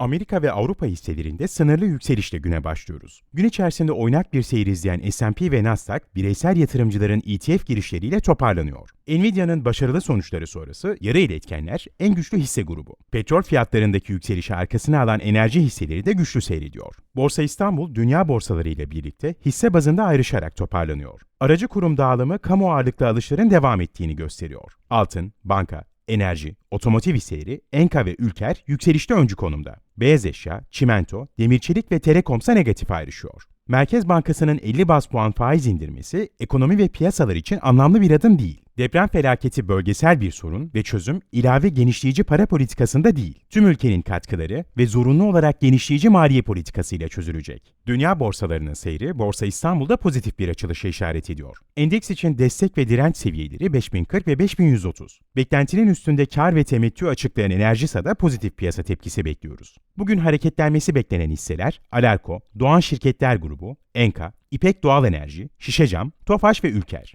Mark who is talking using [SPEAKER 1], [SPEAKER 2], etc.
[SPEAKER 1] Amerika ve Avrupa hisselerinde sınırlı yükselişle güne başlıyoruz. Gün içerisinde oynak bir seyir izleyen S&P ve Nasdaq, bireysel yatırımcıların ETF girişleriyle toparlanıyor. Nvidia'nın başarılı sonuçları sonrası yarı iletkenler en güçlü hisse grubu. Petrol fiyatlarındaki yükselişi arkasına alan enerji hisseleri de güçlü seyrediyor. Borsa İstanbul, dünya borsaları ile birlikte hisse bazında ayrışarak toparlanıyor. Aracı kurum dağılımı kamu ağırlıklı alışların devam ettiğini gösteriyor. Altın, banka, enerji, otomotiv hisseleri, Enka ve Ülker yükselişte öncü konumda. Beyaz eşya, çimento, demirçelik ve telekomsa negatif ayrışıyor. Merkez Bankası'nın 50 bas puan faiz indirmesi ekonomi ve piyasalar için anlamlı bir adım değil. Deprem felaketi bölgesel bir sorun ve çözüm ilave genişleyici para politikasında değil. Tüm ülkenin katkıları ve zorunlu olarak genişleyici maliye politikasıyla çözülecek. Dünya borsalarının seyri Borsa İstanbul'da pozitif bir açılışa işaret ediyor. Endeks için destek ve direnç seviyeleri 5040 ve 5130. Beklentinin üstünde kar ve temettü açıklayan Enerjisa'da pozitif piyasa tepkisi bekliyoruz. Bugün hareketlenmesi beklenen hisseler Alarko, Doğan Şirketler Grubu, Enka, İpek Doğal Enerji, Şişecam, Tofaş ve Ülker.